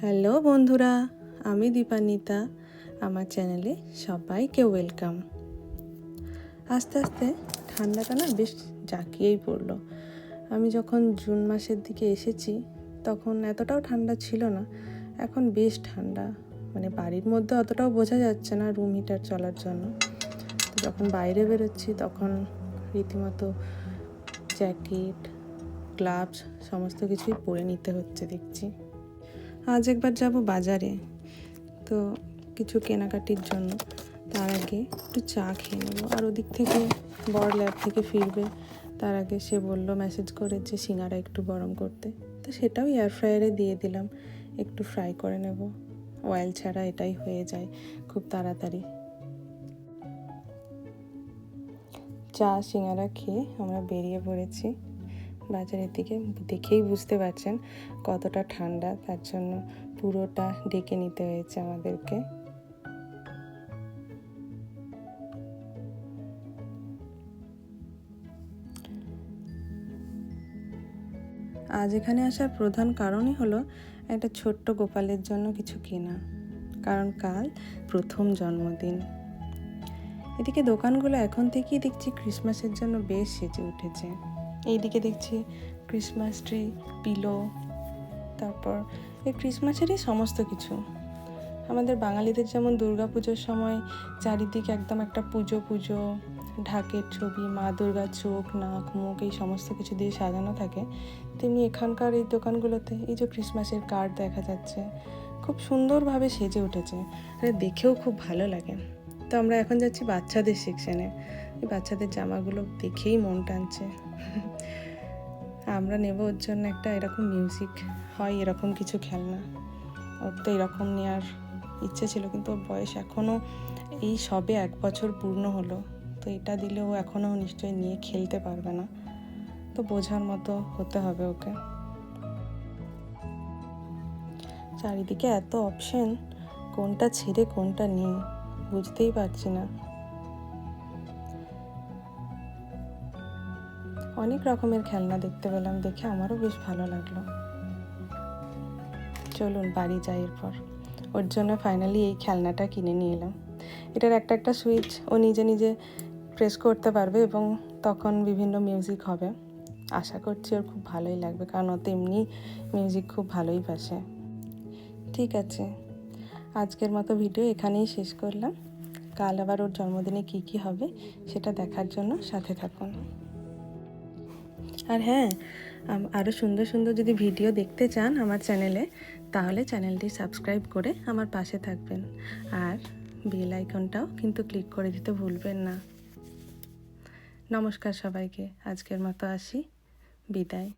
Hello বন্ধুরা, আমি দীপানিতা, আমার চ্যানেলে সবাইকে ওয়েলকাম। আস্তে আস্তে ঠান্ডাটা না বেশ জাঁকিয়েই পড়ল। আমি যখন জুন মাসের দিকে এসেছি, তখন এতটাও ঠান্ডা ছিল না, এখন বেশ ঠান্ডা। মানে বাড়ির মধ্যে অতটাও বোঝা যাচ্ছে না রুম হিটার চলার জন্য। তো যখন বাইরে বেরোচ্ছি, তখন রীতিমতো জ্যাকেট গ্লাভস সমস্ত কিছুই পরে নিতে হচ্ছে দেখছি। আজ একবার যাব বাজারে। তো কিছু কেনাকাটির জন্য। তার আগে একটু চা খেয়ে নেব। আর ওদিক থেকে বড় ল্যাব থেকে ফিরবে। তার আগে সে বলল মেসেজ করে যে সিঙ্গারা একটু গরম করতে। তো সেটাও এয়ার ফ্রায়ারে দিয়ে দিলাম। একটু ফ্রাই করে নেব। অয়েল ছাড়া এটাই হয়ে যায় খুব তাড়াতাড়ি। চা, সিঙ্গারা খেয়ে আমরা বেরিয়ে পড়েছি। বাজারের দিকে দেখেই বুঝতে পারছেন কতটা ঠান্ডা, তার জন্য পুরোটা ডেকে নিতে হয়েছে আমাদেরকে। আজ এখানে আসার প্রধান কারণই হলো একটা ছোট্ট গোপালের জন্য কিছু কেনা, কারণ কাল প্রথম জন্মদিন। এদিকে দোকানগুলো এখন থেকেই দেখছি ক্রিসমাসের জন্য বেশ সেজে উঠেছে। এইদিকে দেখছি ক্রিসমাস ট্রি পিলো তারপর এই ক্রিসমাসেরই সমস্ত কিছু। আমাদের বাঙালিদের যেমন দুর্গা পুজোর সময় চারিদিকে একদম একটা পুজো পুজো, ঢাকের ছবি, মা দুর্গার চোখ, নাক, মুখ এই সমস্ত কিছু দিয়ে সাজানো থাকে। তেমনি এখানকার এই দোকানগুলোতে এই যে ক্রিসমাসের কার্ড দেখা যাচ্ছে, খুব সুন্দরভাবে সেজে উঠেছে। আর দেখেও খুব ভালো লাগে। তো আমরা এখন যাচ্ছি বাচ্চাদের সেকশনে এই বাচ্চাদের জামাগুলো দেখেই মন টানছে। আমরা নেব ওর জন্য একটা এরকম মিউজিক হয় এরকম কিছু খেলনা। ওর তো এরকম নেওয়ার ইচ্ছে ছিল, কিন্তু ওর বয়স এখনও এই সবে এক বছর পূর্ণ হলো। তো এটা দিলে ও এখনও নিশ্চয়ই নিয়ে খেলতে পারবে না। তো বোঝার মতো হতে হবে ওকে। চারিদিকে এত অপশন কোনটা ছেড়ে কোনটা নিই বুঝতেই পারছি না। অনেক রকমের খেলনা দেখতে পেলাম, দেখে আমারও বেশ ভালো লাগল। চলুন বাড়ি যাই এরপর। ওর জন্য ফাইনালি এই খেলনাটা কিনে নিয়ে এলাম। এটার একটা একটা সুইচ ও নিজে নিজে প্রেস করতে পারবে এবং তখন বিভিন্ন মিউজিক হবে। আশা করছি ওর খুব ভালোই লাগবে, কারণ ও তো এমনি মিউজিক খুব ভালোই বাসে। ঠিক আছে, আজকের মতো ভিডিও এখানেই শেষ করলাম। কাল আবার ওর জন্মদিনে কী কী হবে সেটা দেখার জন্য সাথে থাকুন। আর হ্যাঁ আরও সুন্দর সুন্দর যদি ভিডিও দেখতে চান আমার চ্যানেলে, তাহলে চ্যানেলটি সাবস্ক্রাইব করে আমার পাশে থাকবেন। আর বেল আইকনটাও কিন্তু ক্লিক করে দিতে ভুলবেন না। নমস্কার সবাইকে, আজকের মতো আসি। বিদায়।